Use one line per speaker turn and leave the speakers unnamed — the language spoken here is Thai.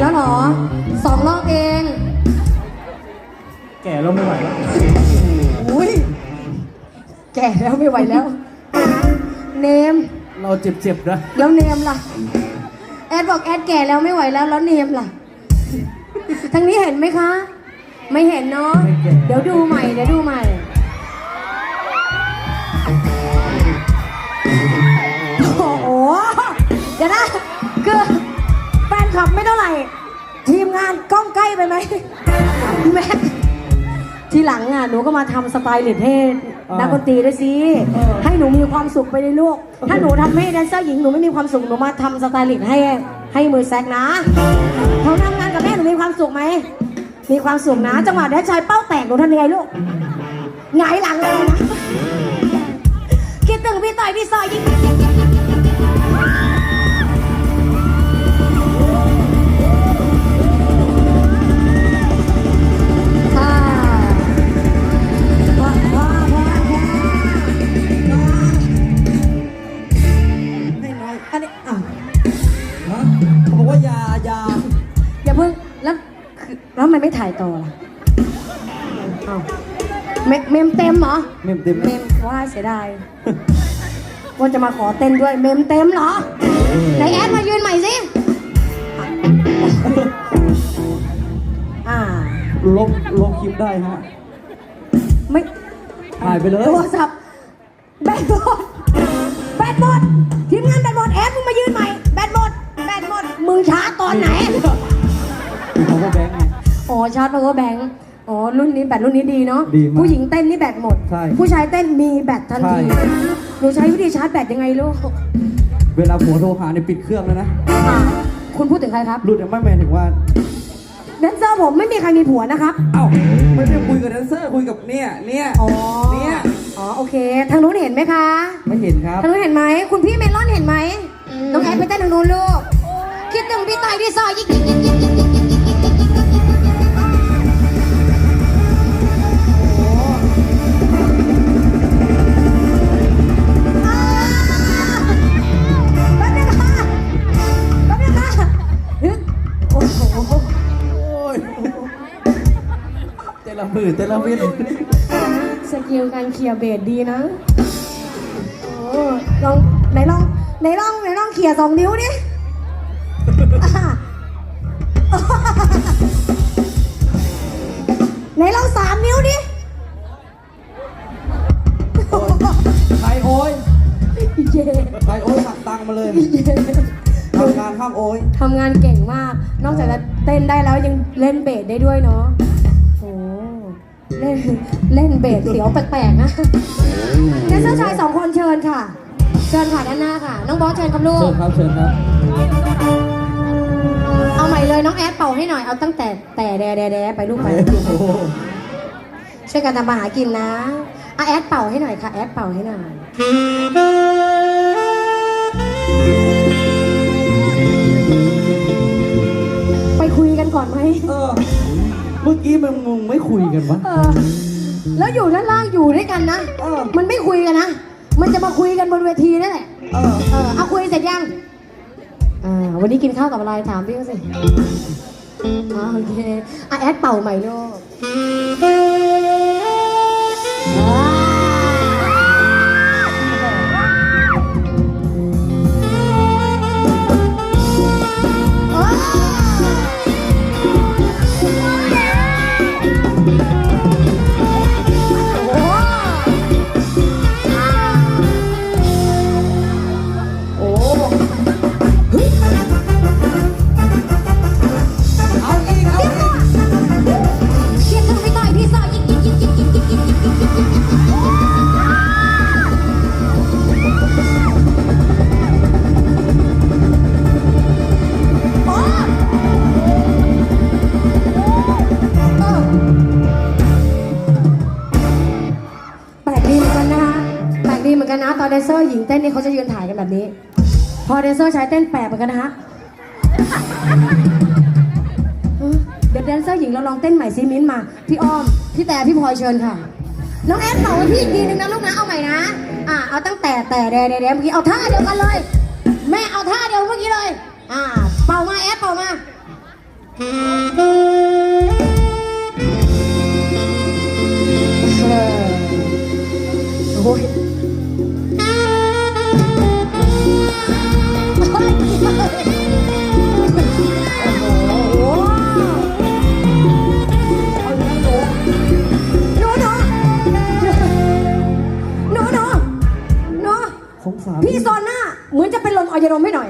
แล้วเหรอสองรอบเอง
แก่แล้วไม่ไหวแล้ว
อุ้ยแก่แล้วไม่ไหวแล้ว เนม
เราเจ็บๆนะ
แล้วเนมล่ะ แอดบอกแอดแก่แล้วไม่ไหวแล้วแล้วเนมล่ะ ทางนี้เห็นไหมคะ ไม่เห็นเนาะ เดี๋ยวดูใหม่เดี๋ยวดูใหม่โอ้โหเดี๋ยวนะคือแฟนคลับ ไม่เท่าไหร่ ทีมงานกล้องใกล้ไปไหมแม็กทีหลังอะหนูก็มาทำสไตล์ลิดให้นักดนตรีด้วยสิให้หนูมีความสุขไปในลูก ถ้าหนูทำให้แดนเซอร์หญิงหนูไม่มีความสุขหนูมาทำสไตล์ลิดให้ให้มือแซกนะเขาทำงานกับแม่หนูมีความสุขไหมมีความสุขนะ จังหวะแดนชายเป้าแตกหนูทำยังไงลูกหงายหลังเลยนะคิดถึงพี่ต่อยพี่ซอยยิ่ง อยอันนี้อ้าว
ฮะเขาบอกว่ายายา
อย่าเพิ่งแล้วคือแล้วทำไมไม่ถ่ายต่อล่ะอ้าวเมเมมเต็มเหรอ
เมมเต็ม
เมมว่าเสียดายว่าจะมาขอเต้นด้วยเมมเต็มเหรอไหนแอดมายืนใหม่สิอ่า
ลบลบคลิปได้ฮะ
ไม่
ถ่ายไปเลย
โทรศัพท์แบตหมดแบตหมดที มงานแบตหมดแอดมึงมายืนใหม่ แบตหมด แบตหมด มึงชาร์จตอนไหน
คือเขาก็แบงค์ไง
อ๋อชาร์จ power bank อ๋อ รุ่นนี้แบตรุ่นนี้ดีเนาะ
ดีมาก
ผู้หญิงเต้นนี่แบตหมด
ใช่
ผู้ชายเต้นมีแบตทันที
ใช่
หนูใช้วิธีชาร์จแบตยังไงลูก
เวลาผัวโทรหาเนี่ยปิดเครื่องแล้วนะ
อะคุณพูดถึงใครครับ
รุ่นยังไม่แมนถึงว่า
แดนเซอร์ผมไม่มีใครมีผัวนะครับ
เอ้า ไม่ได้คุยกับแดนเซอร์คุยกับเนี่ย เนี่ย
อ๋อ
เนี่ย
อ๋อโอเค ทางนู้นเห็นไหมคะ
ไม่เห็นครับ
ทางนู้นเห็นไหม คุณพี่เมลอนเห็นไหม น้องแอดไปเต้นทางนู้นลูก คิดถึงพี่ต่อยพี่ซอยยิกยิกยิกยิกยิกยิกยิกยิกยิกยิกอ่าแป๊บนึงค่ะแป๊บนึงค่ะฮึโอ้โห
โอ้ยแต่ละมือแต่ละวิน
สกิลการเคลียร์เบสดีนะโอ้ลองไหนลองไหนลองไหนลองเคลียร์สองนิ้วดิอะไหนลองสามนิ้วดิ
ใครโอ้ย
เย่
ใครโอ้ยหักตังค์มาเลย
เย่
ทำงานข้ามโอ้ย
ทำงานเก่งมาก นอกจากจะเต้นได้แล้วยังเล่นเบสได้ด้วยเนาะโอ้ เล่นเล่นเบสเสียวแปลกๆนะแดนเซอร์ชายสองคนเชิญค่ะ เชิญค่ะด้านหน้าค่ะ น้องบอสเชิญครับลู
เชิ
ก
ญครับเชิญครับ
เอาใหม่เลยน้องแอดเป่าให้หน่อย เอาตั้งแต่แต่แดแดแดไปลูกไป
โอ้โห
ช่วยกันทำมาหากินนะเอาแอดเป่าให้หน่อยค่ะ แอดเป่าให้หน่อยไปคุยกันก่อนไหม
เออเมื่อกี้มึงมึงไม่คุยกันวะ
เออ แล้วอยู่ด้านล่างอยู่ด้วยกันนะ
เออ
มันไม่คุยกันนะ มันจะมาคุยกันบนเวทีนั่นแหละ
เออ
เออเอาคุยเสร็จยัง อ่า วันนี้กินข้าวกับอะไรถามพี่เขาสิอ่าโอเคอะแอดเป่าใหม่ลูก แดนเซอร์หญิงเต้นนี่เขาจะยืนถ่ายกันแบบนี้ พอแดนเซอร์ชายเต้นแปลกเหมือนกันนะฮะเดี๋ยวแดนเซอร์หญิงเราลองเต้นใหม่ซิมิ้นท์มา พี่อ้อม พี่แต่พี่พลอยเชิญค่ะ น้องแอดเป่าให้พี่อีกทีนึงนะลูกนะ เอาใหม่นะ อะเอาตั้งแต่แต่แดแดแดเมื่อกี้เอาท่าเดียวกันเลย แม่เอาท่าเดียวเมื่อกี้เลย อ่า เป่ามาแอดเป่ามา ยาดมให้หน่อย